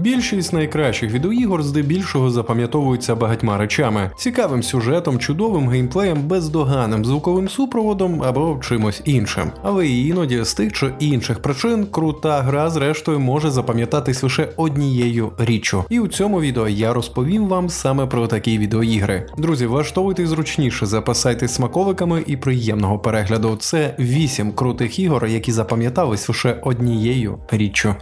Більшість найкращих відеоігор здебільшого запам'ятовуються багатьма речами: цікавим сюжетом, чудовим геймплеєм, бездоганним звуковим супроводом або чимось іншим. Але іноді з тих чи інших причин крута гра, зрештою, може запам'ятатись лише однією річчю. І у цьому відео я розповім вам саме про такі відеоігри. Друзі, влаштовуйте зручніше, запасайтесь смаковиками і приємного перегляду. Це 8 крутих ігор, які запам'ятались лише однією річчю.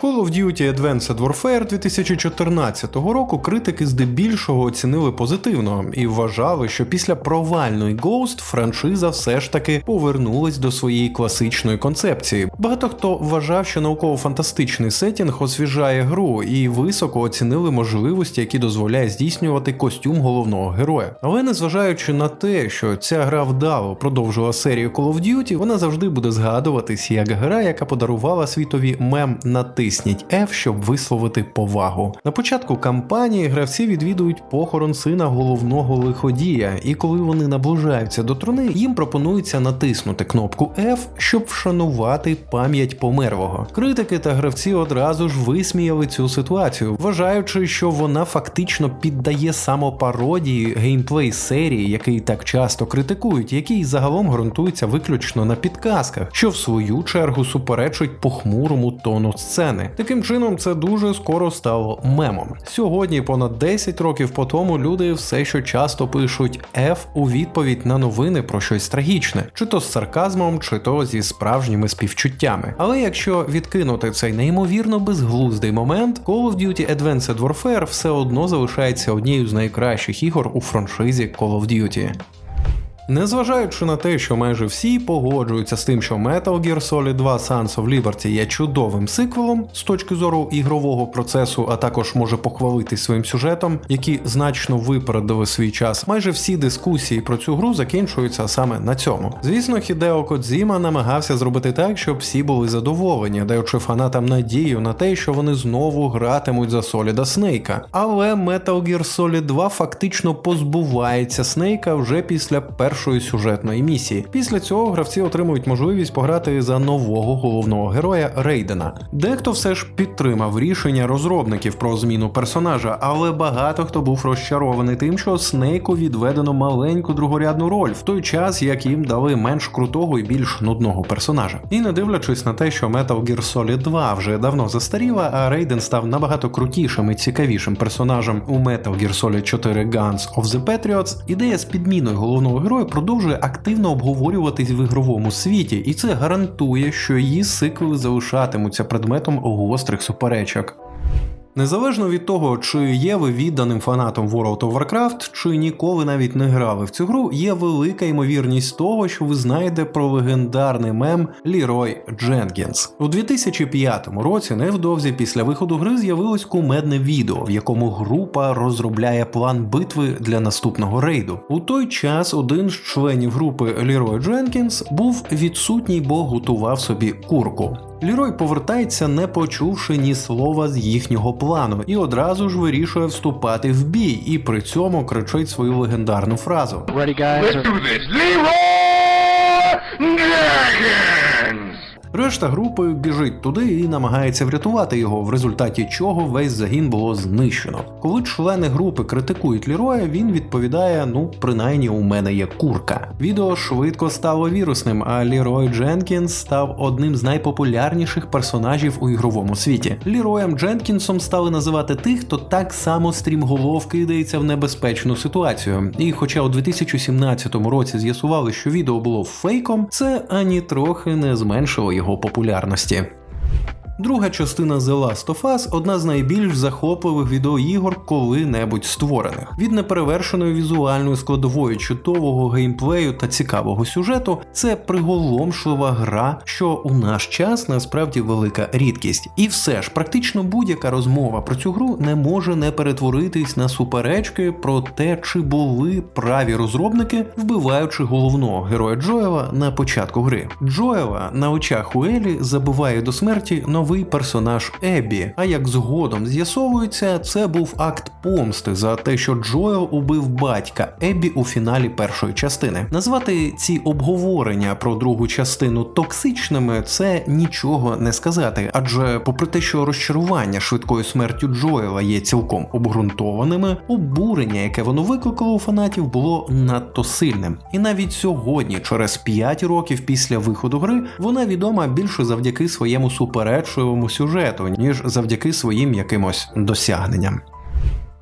Call of Duty Advanced Warfare 2014 року критики здебільшого оцінили позитивно і вважали, що після провальної Ghost франшиза все ж таки повернулась до своєї класичної концепції. Багато хто вважав, що науково-фантастичний сетінг освіжає гру і високо оцінили можливості, які дозволяє здійснювати костюм головного героя. Але незважаючи на те, що ця гра вдало продовжила серію Call of Duty, вона завжди буде згадуватись як гра, яка подарувала світові мем на ти натисніть F, щоб висловити повагу. На початку кампанії гравці відвідують похорон сина головного лиходія, і коли вони наближаються до труни, їм пропонується натиснути кнопку F, щоб вшанувати пам'ять померлого. Критики та гравці одразу ж висміяли цю ситуацію, вважаючи, що вона фактично піддає самопародії геймплей серії, який так часто критикують, який загалом ґрунтується виключно на підказках, що в свою чергу суперечить похмурому тону сцени сцени. Таким чином, це дуже скоро стало мемом. Сьогодні, понад 10 років по тому, люди все ще часто пишуть F у відповідь на новини про щось трагічне, чи то з сарказмом, чи то зі справжніми співчуттями. Але якщо відкинути цей неймовірно безглуздий момент, Call of Duty Advanced Warfare все одно залишається однією з найкращих ігор у франшизі Call of Duty. Незважаючи на те, що майже всі погоджуються з тим, що Metal Gear Solid 2 Sons of Liberty є чудовим сиквелом з точки зору ігрового процесу, а також може похвалитись своїм сюжетом, які значно випередили свій час. Майже всі дискусії про цю гру закінчуються саме на цьому. Звісно, Хідео Кодзіма намагався зробити так, щоб всі були задоволені, даючи фанатам надію на те, що вони знову гратимуть за Соліда Снейка. Але Metal Gear Solid 2 фактично позбувається Снейка вже після першого першої сюжетної місії. Після цього гравці отримують можливість пограти за нового головного героя Рейдена. Дехто все ж підтримав рішення розробників про зміну персонажа, але багато хто був розчарований тим, що Снейку відведено маленьку другорядну роль, в той час як їм дали менш крутого і більш нудного персонажа. І не дивлячись на те, що Metal Gear Solid 2 вже давно застаріла, а Рейден став набагато крутішим і цікавішим персонажем у Metal Gear Solid 4 Guns of the Patriots, ідея з підміною головного героя продовжує активно обговорюватись в ігровому світі, і це гарантує, що її сиквели залишатимуться предметом гострих суперечок. Незалежно від того, чи є ви відданим фанатом World of Warcraft, чи ніколи навіть не грали в цю гру, є велика ймовірність того, що ви знаєте про легендарний мем Лірой Дженкінс. У 2005 році, невдовзі після виходу гри, з'явилось кумедне відео, в якому група розробляє план битви для наступного рейду. У той час один з членів групи Лірой Дженкінс був відсутній, бо готував собі курку. Лірой повертається, не почувши ні слова з їхнього плану, і одразу ж вирішує вступати в бій, і при цьому кричить свою легендарну фразу. Ready, guys? Let's do this. Leroy! Решта групи біжить туди і намагається врятувати його, в результаті чого весь загін було знищено. Коли члени групи критикують Ліроя, він відповідає: ну, принаймні, у мене є курка. Відео швидко стало вірусним, а Лірой Дженкінс став одним з найпопулярніших персонажів у ігровому світі. Ліроєм Дженкінсом стали називати тих, хто так само стрімголов кидається в небезпечну ситуацію. І хоча у 2017 році з'ясували, що відео було фейком, це ані трохи не зменшило його популярності. Друга частина The Last of Us одна з найбільш захопливих відеоігор коли-небудь створених. Від неперевершеної візуальної складової чудового геймплею та цікавого сюжету це приголомшлива гра, що у наш час насправді велика рідкість. І все ж, практично будь-яка розмова про цю гру не може не перетворитись на суперечки про те, чи були праві розробники, вбиваючи головного героя Джоела на початку гри. Джоела на очах у Елі забиває до смерті нового новий персонаж Еббі. А як згодом з'ясовується, це був акт помсти за те, що Джоел убив батька Еббі у фіналі першої частини. Назвати ці обговорення про другу частину токсичними це нічого не сказати, адже, попри те, що розчарування швидкою смертю Джоела є цілком обґрунтованими, обурення, яке воно викликало у фанатів, було надто сильним. І навіть сьогодні, через 5 років після виходу гри, вона відома більше завдяки своєму суперечливому сюжету, ніж завдяки своїм якимось досягненням.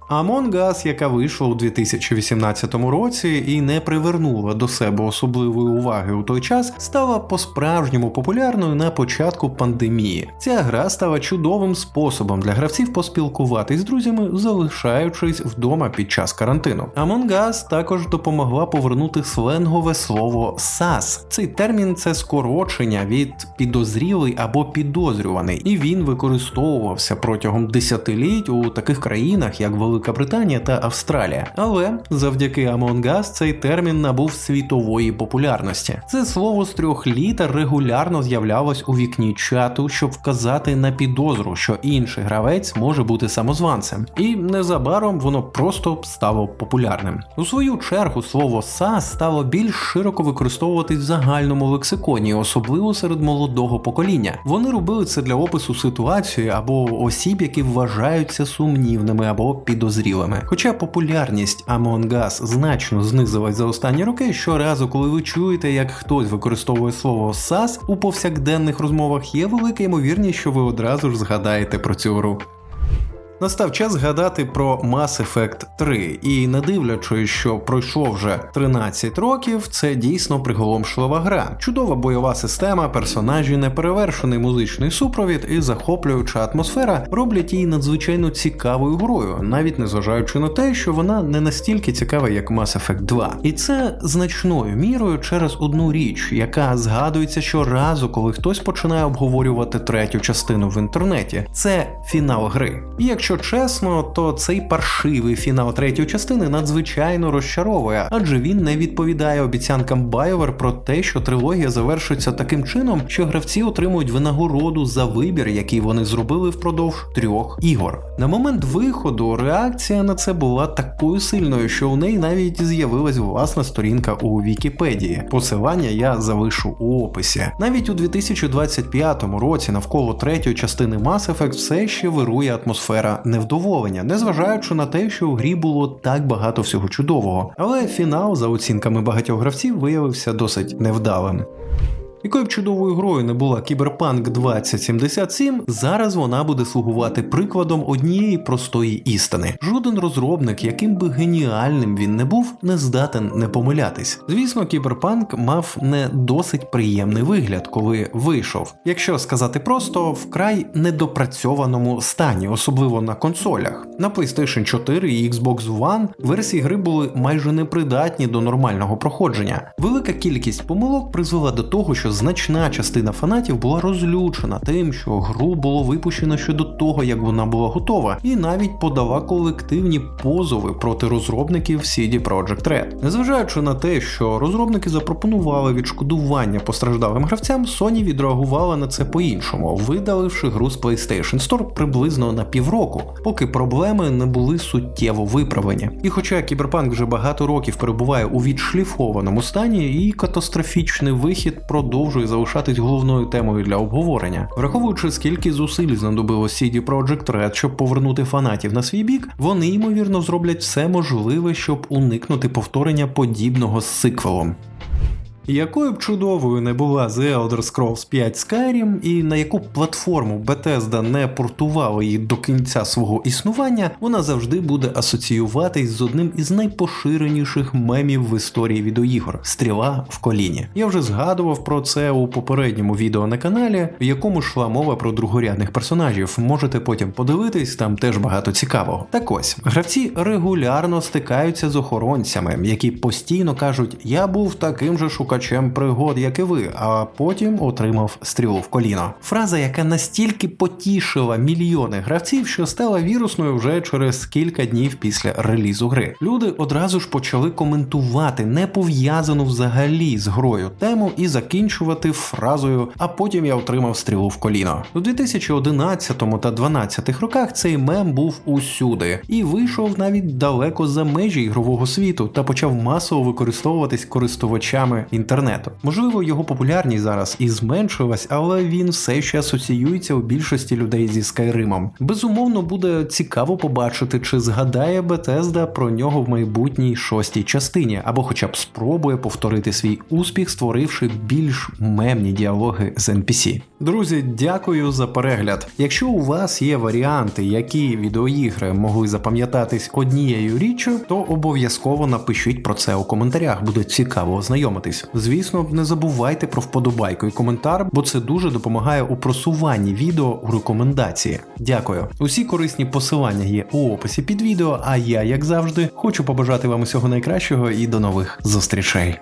Among Us, яка вийшла у 2018 році і не привернула до себе особливої уваги у той час, стала по-справжньому популярною на початку пандемії. Ця гра стала чудовим способом для гравців поспілкуватись з друзями, залишаючись вдома під час карантину. Among Us також допомогла повернути сленгове слово SAS. Цей термін це скорочення від підозрілий або підозрюваний, і він використовувався протягом десятиліть у таких країнах, як Велика Британія та Австралія. Але завдяки Among Us цей термін набув світової популярності. Це слово з трьох літер регулярно з'являлось у вікні чату, щоб вказати на підозру, що інший гравець може бути самозванцем. І незабаром воно просто стало популярним. У свою чергу слово SAS стало більш широко використовуватись в загальному лексиконі, особливо серед молодого покоління. Вони робили це для опису ситуації або осіб, які вважаються сумнівними або підозрілими. Хоча популярність Among Us значно знизилась за останні роки, щоразу, коли ви чуєте, як хтось використовує слово SAS у повсякденних розмовах, є велика ймовірність, що ви одразу ж згадаєте про цю гру. Настав час згадати про Mass Effect 3, і не дивлячись, що пройшло вже 13 років, це дійсно приголомшлива гра. Чудова бойова система, персонажі, неперевершений музичний супровід і захоплююча атмосфера роблять її надзвичайно цікавою грою, навіть незважаючи на те, що вона не настільки цікава, як Mass Effect 2. І це значною мірою через одну річ, яка згадується щоразу, коли хтось починає обговорювати третю частину в інтернеті. Це фінал гри. І якщо чесно, то цей паршивий фінал третьої частини надзвичайно розчаровує, адже він не відповідає обіцянкам BioWare про те, що трилогія завершиться таким чином, що гравці отримують винагороду за вибір, який вони зробили впродовж трьох ігор. На момент виходу реакція на це була такою сильною, що у неї навіть з'явилась власна сторінка у Вікіпедії. Посилання я залишу у описі. Навіть у 2025 році навколо третьої частини Mass Effect все ще вирує атмосфера невдоволення, незважаючи на те, що в грі було так багато всього чудового. Але фінал, за оцінками багатьох гравців, виявився досить невдалим. Якою б чудовою грою не була Кіберпанк 2077, зараз вона буде слугувати прикладом однієї простої істини. Жоден розробник, яким би геніальним він не був, не здатен не помилятись. Звісно, Кіберпанк мав не досить приємний вигляд, коли вийшов. Якщо сказати просто, вкрай недопрацьованому стані, особливо на консолях. На PlayStation 4 і Xbox One версії гри були майже непридатні до нормального проходження. Велика кількість помилок призвела до того, що значна частина фанатів була розлючена тим, що гру було випущено ще до того, як вона була готова, і навіть подала колективні позови проти розробників CD Projekt Red. Незважаючи на те, що розробники запропонували відшкодування постраждалим гравцям, Sony відреагувала на це по-іншому, видаливши гру з PlayStation Store приблизно на півроку, поки проблеми не були суттєво виправлені. І хоча Кіберпанк вже багато років перебуває у відшліфованому стані, її катастрофічний вихід продовжує залишатись головною темою для обговорення. Враховуючи скільки зусиль знадобило CD Projekt Red, щоб повернути фанатів на свій бік, вони ймовірно зроблять все можливе, щоб уникнути повторення подібного з сиквелом. Якою б чудовою не була The Elder Scrolls 5 Skyrim, і на яку платформу Bethesda не портувала її до кінця свого існування, вона завжди буде асоціюватись з одним із найпоширеніших мемів в історії відеоігор стріла в коліні. Я вже згадував про це у попередньому відео на каналі, в якому йшла мова про другорядних персонажів. Можете потім подивитись, там теж багато цікавого. Так ось гравці регулярно стикаються з охоронцями, які постійно кажуть: Я був таким же шукачем шукачем пригод, як і ви, а потім отримав стрілу в коліно. Фраза, яка настільки потішила мільйони гравців, що стала вірусною вже через кілька днів після релізу гри. Люди одразу ж почали коментувати не пов'язану взагалі з грою тему і закінчувати фразою А потім я отримав стрілу в коліно. У 2011 та 2012 роках цей мем був усюди і вийшов навіть далеко за межі ігрового світу та почав масово використовуватись користувачами інтернету. Можливо, його популярність зараз і зменшилась, але він все ще асоціюється у більшості людей зі Скайримом. Безумовно, буде цікаво побачити, чи згадає Bethesda про нього в майбутній шостій частині, або хоча б спробує повторити свій успіх, створивши більш мемні діалоги з NPC. Друзі, дякую за перегляд. Якщо у вас є варіанти, які відеоігри могли запам'ятатись однією річчю, то обов'язково напишіть про це у коментарях. Буде цікаво ознайомитись. Звісно, не забувайте про вподобайку і коментар, бо це дуже допомагає у просуванні відео у рекомендації. Дякую. Усі корисні посилання є у описі під відео. А я, як завжди, хочу побажати вам усього найкращого і до нових зустрічей.